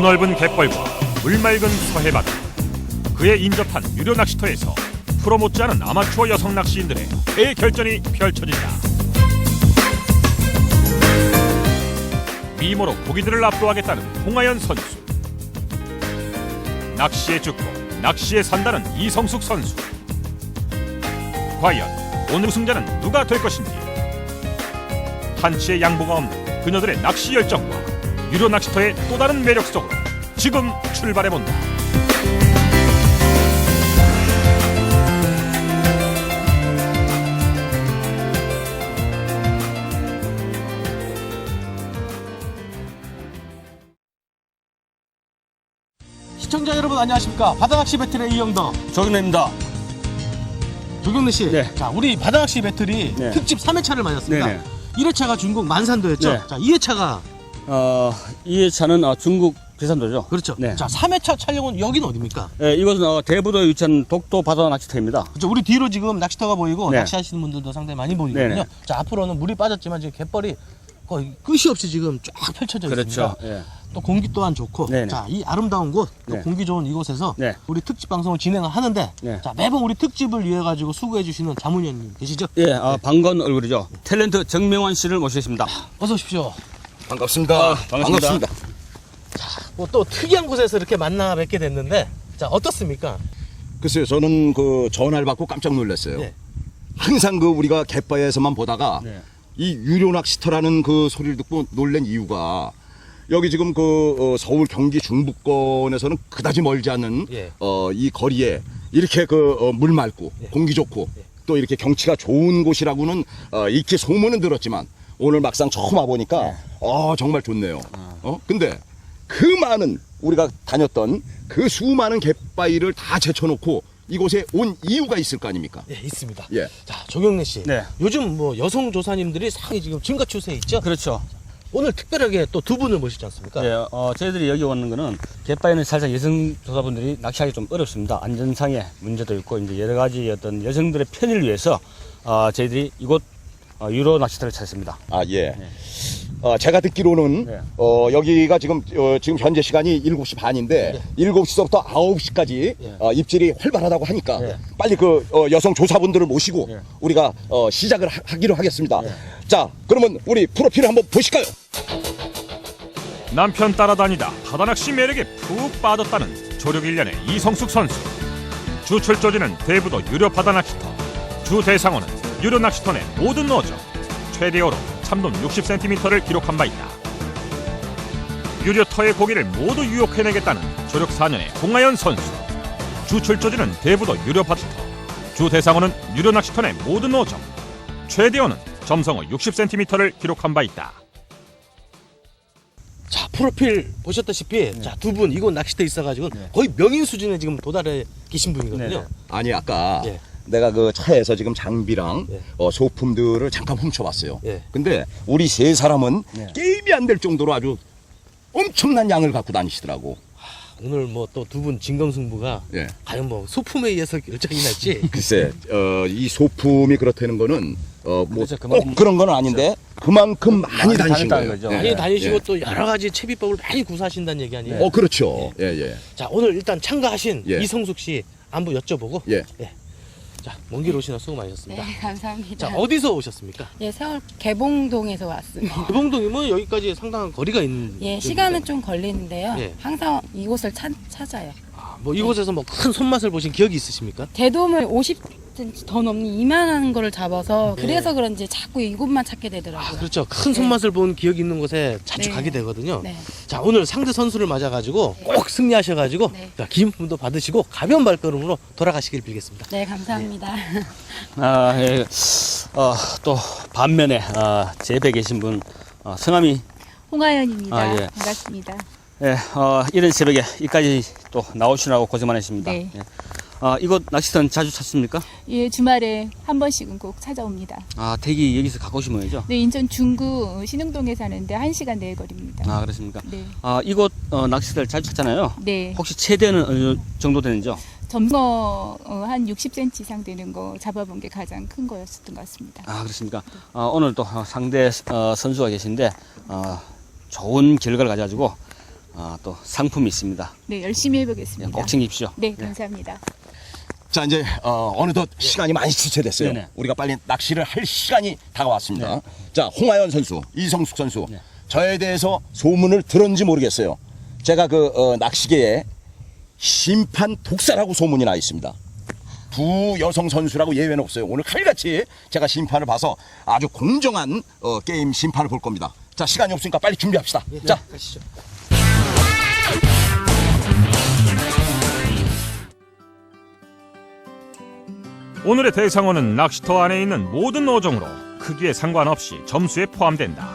드넓은 갯벌과 물맑은 서해바다. 그에 인접한 유료 낚시터에서 프로 못지않은 아마추어 여성 낚시인들의 대결전이 펼쳐진다. 미모로 고기들을 압도하겠다는 홍하연 선수. 낚시에 죽고 낚시에 산다는 이성숙 선수. 과연 오늘 우승자는 누가 될 것인지. 한치의 양보가 없는 그녀들의 낚시 열정과 유료 낚시터의 또 다른 매력 속으로 지금 출발해 본다. 시청자 여러분 안녕하십니까 바다낚시 배틀의 이영더 조경래입니다. 조경래 씨. 네. 자 우리 바다낚시 배틀이 네. 특집 3회차를 맞았습니다. 네네. 1회차가 중국 만산도였죠. 네. 자 2회차가 어, 이 차는 어, 중국 괴산도죠. 그렇죠. 네. 자 3회차 촬영은 여기는 어디입니까? 예, 이곳은 어, 대부도에 위치한 독도 바다 낚시터입니다. 그렇죠. 우리 뒤로 지금 낚시터가 보이고 네. 낚시하시는 분들도 상당히 많이 보이거든요. 네네. 자 앞으로는 물이 빠졌지만 지금 갯벌이 거의 끝이 없이 지금 쫙 펼쳐져 그렇죠. 있습니다. 예. 또 공기 또한 좋고 네네. 자 이 아름다운 곳, 또 네. 공기 좋은 이곳에서 네. 우리 특집 방송을 진행을 하는데 네. 자 매번 우리 특집을 위해 가지고 수고해 주시는 자문위원님 계시죠? 예, 어, 반가운 얼굴이죠. 탤런트 정명환 씨를 모시겠습니다. 어서 오십시오. 반갑습니다. 아, 반갑습니다. 뭐 또 특이한 곳에서 이렇게 만나 뵙게 됐는데 자 어떻습니까? 글쎄요, 저는 그 전화를 받고 깜짝 놀랐어요. 네. 항상 그 우리가 갯바에서만 보다가 네. 이 유료 낚시터라는 그 소리를 듣고 놀란 이유가 여기 지금 그 어, 서울 경기 중부권에서는 그다지 멀지 않은 예. 어, 이 거리에 이렇게 그 어, 물 맑고 예. 공기 좋고 예. 또 이렇게 경치가 좋은 곳이라고는 어, 익히 소문은 들었지만 오늘 막상 처음 와보니까 네. 어 정말 좋네요. 아. 어 근데 그 많은 우리가 다녔던 그 수많은 갯바위를 다 제쳐놓고 이곳에 온 이유가 있을 거 아닙니까? 예 있습니다. 예. 자 조경래 씨. 네. 요즘 뭐 여성 조사님들이 상당히 지금 증가 추세에 있죠. 그렇죠. 오늘 특별하게 또 두 분을 모시지 않습니까? 예, 어, 저희들이 여기 오는 거는 갯바에는 살짝 여성 조사분들이 낚시하기 좀 어렵습니다. 안전상의 문제도 있고 이제 여러 가지 어떤 여성들의 편의를 위해서 어, 저희들이 이곳 어, 유로 낚시터를 찾았습니다. 아 예. 어, 제가 듣기로는 네. 어, 여기가 지금 어, 지금 현재 시간이 7시 반인데 예. 7시부터 9시까지 예. 어, 입질이 활발하다고 하니까 예. 빨리 그 어, 여성 조사분들을 모시고 예. 우리가 어, 시작을 하, 기로 하겠습니다. 예. 자, 그러면 우리 프로필을 한번 보실까요? 남편 따라다니다 바다낚시 매력에 푹 빠졌다는 조력 1년의 이성숙 선수. 주 출조지는 대부도 유료 바다낚시터. 주 대상어는 유료 낚시터 내 모든 어종. 최대어로 참돔 60cm를 기록한 바 있다. 유료터의 고기를 모두 유혹해내겠다는 조력 4년의 홍하연 선수. 주 출조지는 대부도 유료 바다터. 주 대상어는 유료 낚시터 내 모든 어종. 최대어는 점성어 60cm를 기록한 바 있다. 자 프로필 보셨다시피 네. 자두 분 이곳 낚시터에 있어가지고 거의 명인 수준에 지금 도달해 계신 분이거든요. 네, 네. 아니 아까 예. 내가 그 차에서 지금 장비랑 예. 어, 소품들을 잠깐 훔쳐봤어요. 예. 근데 우리 세 사람은 네. 게임이 안 될 정도로 아주 엄청난 양을 갖고 다니시더라고. 오늘 뭐 또 두 분 진검승부가 예. 과연 뭐 소품에 의해서 결정이 날지 글쎄, 어, 이 소품이 그렇다는 거는 어, 뭐 그렇죠, 그만큼- 꼭 그런 건 아닌데 그만큼 많이 많이 다니신 다녔다는 거예요. 거죠. 예. 많이 다니시고 예. 또 여러 가지 채비법을 많이 구사하신다는 얘기 아니에요? 어, 그렇죠. 예, 예. 자 오늘 일단 참가하신 예. 이성숙 씨 안부 여쭤보고 예. 자 먼 길 오시나 수고 많으셨습니다. 네, 감사합니다. 자 어디서 오셨습니까? 예, 서울 개봉동에서 왔습니다. 개봉동이면 여기까지 상당한 거리가 있는. 예. 시간은 좀 걸리는데요. 예. 항상 이곳을 찾, 찾아요. 아, 뭐 이곳에서 뭐 큰 손맛을 보신 기억이 있으십니까? 대돔을 50cm 더 넘는 이만한 거를 잡아서 네. 그래서 그런지 자꾸 이곳만 찾게 되더라고요. 아 그렇죠. 큰 손맛을 본 기억이 있는 곳에 자주 네. 가게 되거든요. 네. 자 오늘 상대 선수를 맞아가지고 꼭 승리하셔가지고 네. 자, 기념품도 받으시고 가벼운 발걸음으로 돌아가시길 빌겠습니다. 네, 감사합니다. 아, 예. 어, 또 반면에 어, 제 옆에 계신 분 어, 성함이 홍하연입니다. 아, 예. 반갑습니다. 예, 어, 이런 새벽에 여기까지 또 나오시느라고 고생 많으십니다. 네. 예. 어, 이곳 낚시터는 자주 찾습니까? 예, 주말에 한 번씩은 꼭 찾아옵니다. 아, 댁이 여기서 가까우신 모양이죠? 네, 인천 중구 신흥동에 사는데 한시간 내에 거리입니다. 아, 그렇습니까? 네. 아, 이곳 어, 낚시터를 자주 찾잖아요. 네. 혹시 최대는 어느 정도 되는지요? 점거 어, 한 60cm 이상 되는 거 잡아본 게 가장 큰 거였었던 것 같습니다. 아, 그렇습니까? 어, 오늘 또 어, 상대 어, 선수가 계신데 어, 좋은 결과를 가져가지고 아, 또 상품이 있습니다. 네, 열심히 해보겠습니다. 꼭 챙기십시오. 네, 감사합니다. 자 이제 어, 어느덧 시간이 많이 지체됐어요. 네네. 우리가 빨리 낚시를 할 시간이 다가왔습니다. 자 홍하연 선수, 이성숙 선수, 네. 저에 대해서 소문을 들었는지 모르겠어요. 제가 그 어, 낚시계에 심판 독사라고 소문이 나 있습니다. 두 여성 선수라고 예외는 없어요. 오늘 칼같이 제가 심판을 봐서 아주 공정한 어, 게임 심판을 볼 겁니다. 자 시간이 없으니까 빨리 준비합시다. 자 가시죠. 오늘의 대상어는 낚시터 안에 있는 모든 어종으로 크기에 상관없이 점수에 포함된다.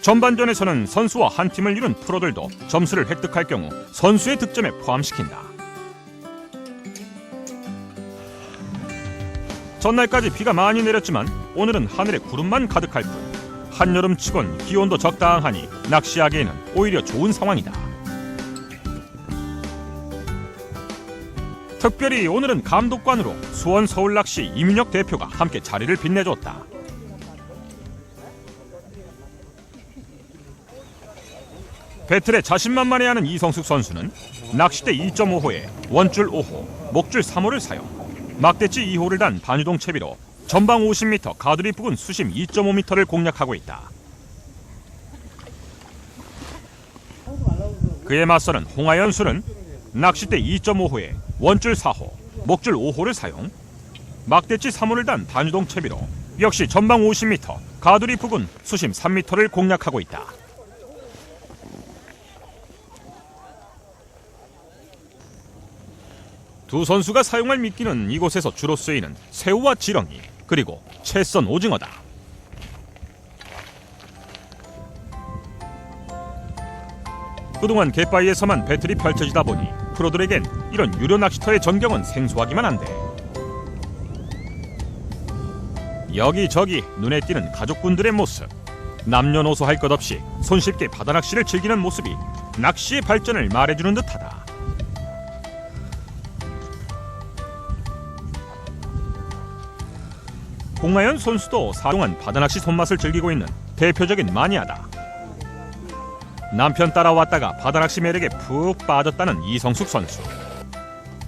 전반전에서는 선수와 한 팀을 이룬 프로들도 점수를 획득할 경우 선수의 득점에 포함시킨다. 전날까지 비가 많이 내렸지만 오늘은 하늘에 구름만 가득할 뿐 한여름치곤 기온도 적당하니 낚시하기에는 오히려 좋은 상황이다. 특별히 오늘은 감독관으로 수원 서울낚시 이민혁 대표가 함께 자리를 빛내줬다. 배틀에 자신만만해하는 이성숙 선수는 낚싯대 2.5호에 원줄 5호, 목줄 3호를 사용. 막대치 2호를 단 반유동 채비로 전방 50m, 가두리 부근 수심 2.5m를 공략하고 있다. 그에 맞서는 홍하연 수는 낚싯대 2.5호에 원줄 4호, 목줄 5호를 사용. 막대치 3호를 단 반유동 채비로 역시 전방 50m, 가두리 부근 수심 3m를 공략하고 있다. 두 선수가 사용할 미끼는 이곳에서 주로 쓰이는 새우와 지렁이 그리고 채썬 오징어다. 그동안 갯바위에서만 배틀이 펼쳐지다 보니 프로들에겐 이런 유료 낚시터의 전경은 생소하기만 한데 여기저기 눈에 띄는 가족분들의 모습 남녀노소 할 것 없이 손쉽게 바다 낚시를 즐기는 모습이 낚시의 발전을 말해주는 듯하다. 홍하연 선수도 사동안 바다 낚시 손맛을 즐기고 있는 대표적인 마니아다. 남편 따라왔다가 바다낚시 매력에 푹 빠졌다는 이성숙 선수.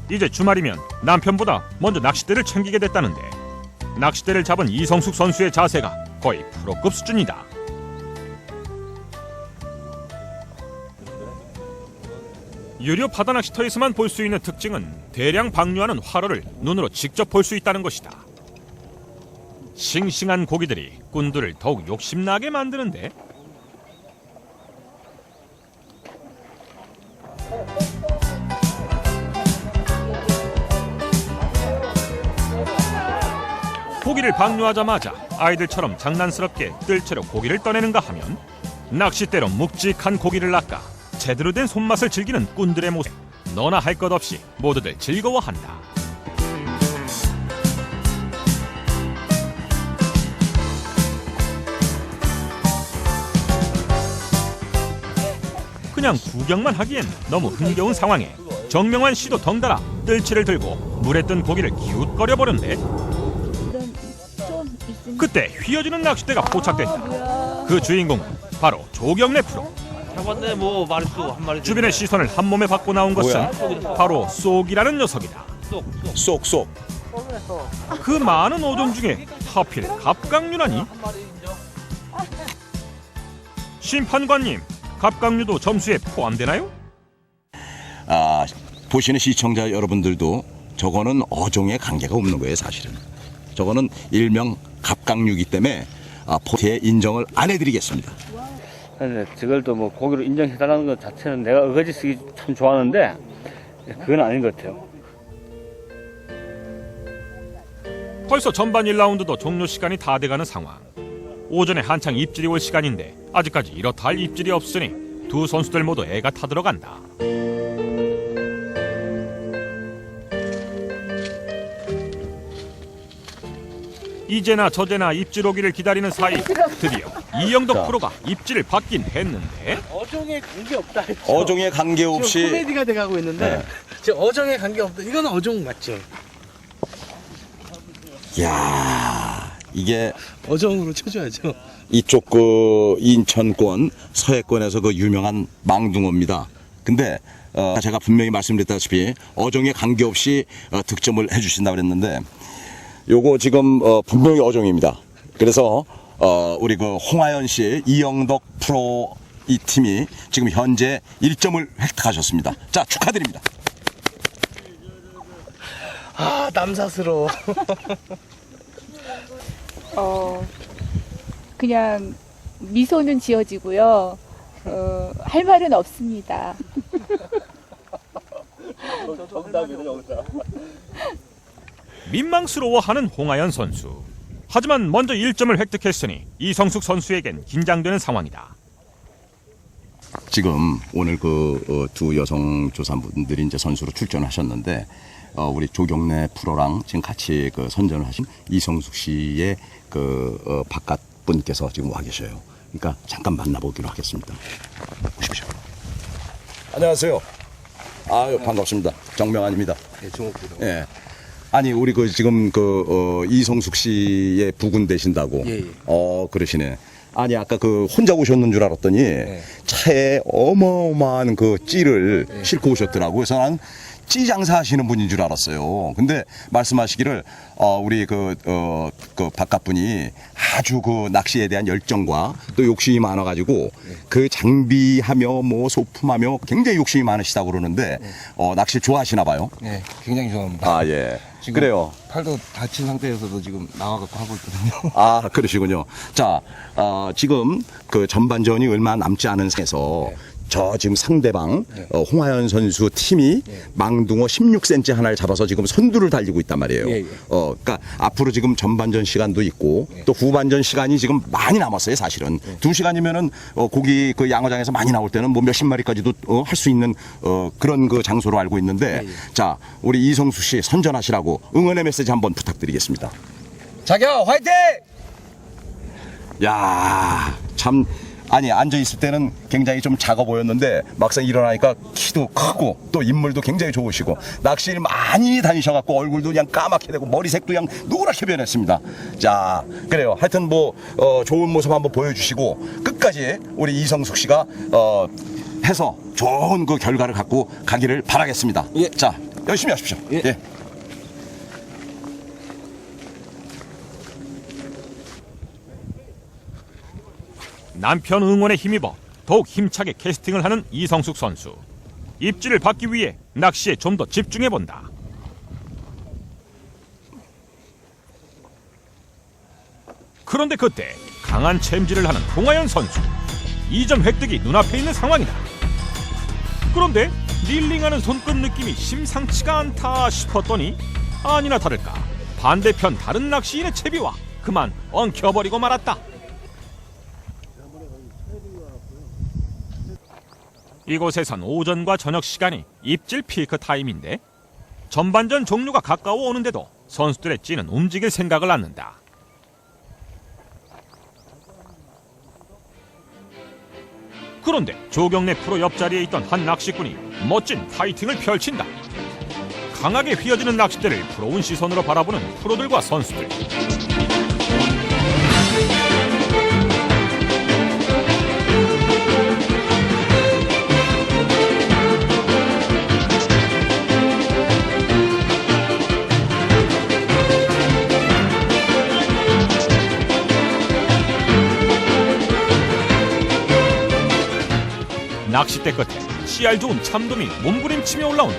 이제 주말이면 남편보다 먼저 낚싯대를 챙기게 됐다는데 낚싯대를 잡은 이성숙 선수의 자세가 거의 프로급 수준이다. 유료 바다 낚시터에서만 볼 수 있는 특징은 대량 방류하는 활어를 눈으로 직접 볼 수 있다는 것이다. 싱싱한 고기들이 꾼들을 더욱 욕심나게 만드는데 고기를 방류하자마자 아이들처럼 장난스럽게 뜰채로 고기를 떠내는가 하면 낚싯대로 묵직한 고기를 낚아 제대로 된 손맛을 즐기는 꾼들의 모습 너나 할 것 없이 모두들 즐거워한다. 그냥 구경만 하기엔 너무 흥겨운 상황에 정명환 씨도 덩달아 뜰채를 들고 물에 뜬 고기를 기웃거려 보는데 그때 휘어지는 낚싯대가 포착됐다. 그 주인공은 바로 조경래 프로. 잡았네 뭐 마리수 한 마리. 주변의 시선을 한 몸에 받고 나온 것은 바로 쏙이라는 녀석이다. 쏙쏙. 그 많은 어종 중에 하필 갑각류라니? 심판관님, 갑각류도 점수에 포함되나요? 아, 보시는 시청자 여러분들도 저거는 어종에 관계가 없는 거예요, 사실은. 저거는 일명 갑각류기 때문에 아, 포트에 인정을 안 해드리겠습니다. 근데 저걸 또 뭐 고기로 인정해달라는 것 자체는 내가 어거지 쓰기 참 좋아하는데 그건 아닌 것 같아요. 벌써 전반 1라운드도 종료 시간이 다 돼가는 상황. 오전에 한창 입질이 올 시간인데 아직까지 이렇다 할 입질이 없으니 두 선수들 모두 애가 타들어간다. 이제나 저제나 입질 오기를 기다리는 사이 드디어 이영덕 프로가 입질을 받긴 했는데 어종에 관계 없다. 했죠. 어종에 지금 관계없이 코미디가 돼가고 있는데 네. 지금 어종에 관계 없다. 이건 어종 맞죠? 야 이게 어종으로 쳐줘야죠. 이쪽 그 인천권 서해권에서 그 유명한 망둥어입니다. 근데 어, 제가 분명히 말씀드렸다시피 어종에 관계없이 어, 득점을 해주신다 그랬는데 요거 지금 어, 분명히 어종입니다. 그래서 어, 우리 그 홍하연 씨, 이영덕 프로 이 팀이 지금 현재 1점을 획득하셨습니다. 자 축하드립니다. 아 남사스러워. 어, 그냥 미소는 지어지고요. 어, 할 말은 없습니다. 민망스러워하는 홍하연 선수. 하지만 먼저 1점을 획득했으니 이성숙 선수에겐 긴장되는 상황이다. 지금 오늘 그 두 여성 조사분들이 이제 선수로 출전하셨는데 어, 우리 조경래 프로랑 지금 같이 그 선전을 하신 이성숙 씨의 그 어, 바깥 분께서 지금 와 계셔요. 그러니까 잠깐 만나보기로 하겠습니다. 오십시오. 안녕하세요. 아유 반갑습니다. 정명환입니다. 네, 종옥부로. 예. 아니 우리 그 지금 그 어, 이성숙 씨의 부군 되신다고. 예, 예. 어 그러시네. 아니 아까 그 혼자 오셨는 줄 알았더니 네. 차에 어마어마한 그 찌를 싣고 오셨더라고. 그래서 난 찌 장사하시는 분인 줄 알았어요. 근데 말씀하시기를 어 우리 그 어 그 바깥 분이 아주 그 낚시에 대한 열정과 또 욕심이 많아가지고 그 장비하며 뭐 소품하며 굉장히 욕심이 많으시다고 그러는데 어 낚시 좋아하시나 봐요. 네, 굉장히 좋아합니다. 아 예. 지금 그래요. 팔도 다친 상태에서도 지금 나와갖고 하고 있거든요. 아, 그러시군요. 자, 어, 지금 그 전반전이 얼마 남지 않은 상에서 저 지금 상대방 어, 홍하연 선수 팀이 망둥어 16cm 하나를 잡아서 지금 선두를 달리고 있단 말이에요. 예, 예. 어, 그러니까 앞으로 지금 전반전 시간도 있고 또 후반전 시간이 지금 많이 남았어요, 사실은. 두 시간이면은 어, 고기 그 양어장에서 많이 나올 때는 뭐 몇십 마리까지도 어, 할 수 있는 어, 그런 그 장소로 알고 있는데 자, 우리 이성수 씨 선전하시라고 응원의 메시지 한번 부탁드리겠습니다. 자기야, 화이팅! 야, 참 아니 앉아 있을 때는 굉장히 좀 작아 보였는데 막상 일어나니까 키도 크고 또 인물도 굉장히 좋으시고 낚시를 많이 다니셔갖고 얼굴도 그냥 까맣게 되고 머리색도 그냥 노랗게 변했습니다. 자, 그래요. 하여튼 뭐 어, 좋은 모습 한번 보여주시고 끝까지 우리 이성숙 씨가 어, 해서 좋은 그 결과를 갖고 가기를 바라겠습니다. 예. 자, 열심히 하십시오. 예. 예. 남편 응원에 힘입어 더욱 힘차게 캐스팅을 하는 이성숙 선수. 입지를 받기 위해 낚시에 좀 더 집중해 본다. 그런데 그때 강한 챔질을 하는 홍하연 선수. 2점 획득이 눈앞에 있는 상황이다. 그런데 릴링하는 손끝 느낌이 심상치가 않다 싶었더니 아니나 다를까 반대편 다른 낚시인의 채비와 그만 엉켜버리고 말았다. 이곳에선 오전과 저녁 시간이 입질 피크 타임인데 전반전 종료가 가까워 오는데도 선수들의 찌는 움직일 생각을 않는다. 그런데 조경래 프로 옆자리에 있던 한 낚시꾼이 멋진 파이팅을 펼친다. 강하게 휘어지는 낚싯대를 부러운 시선으로 바라보는 프로들과 선수들. 낚싯대 끝에 씨알 좋은 참돔이 몸부림치며 올라온다.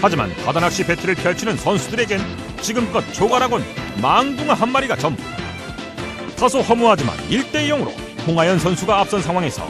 하지만 바다낚시 배틀을 펼치는 선수들에겐 지금껏 조가라곤 망둥어 한 마리가 전부. 다소 허무하지만 1대 0으로 홍하연 선수가 앞선 상황에서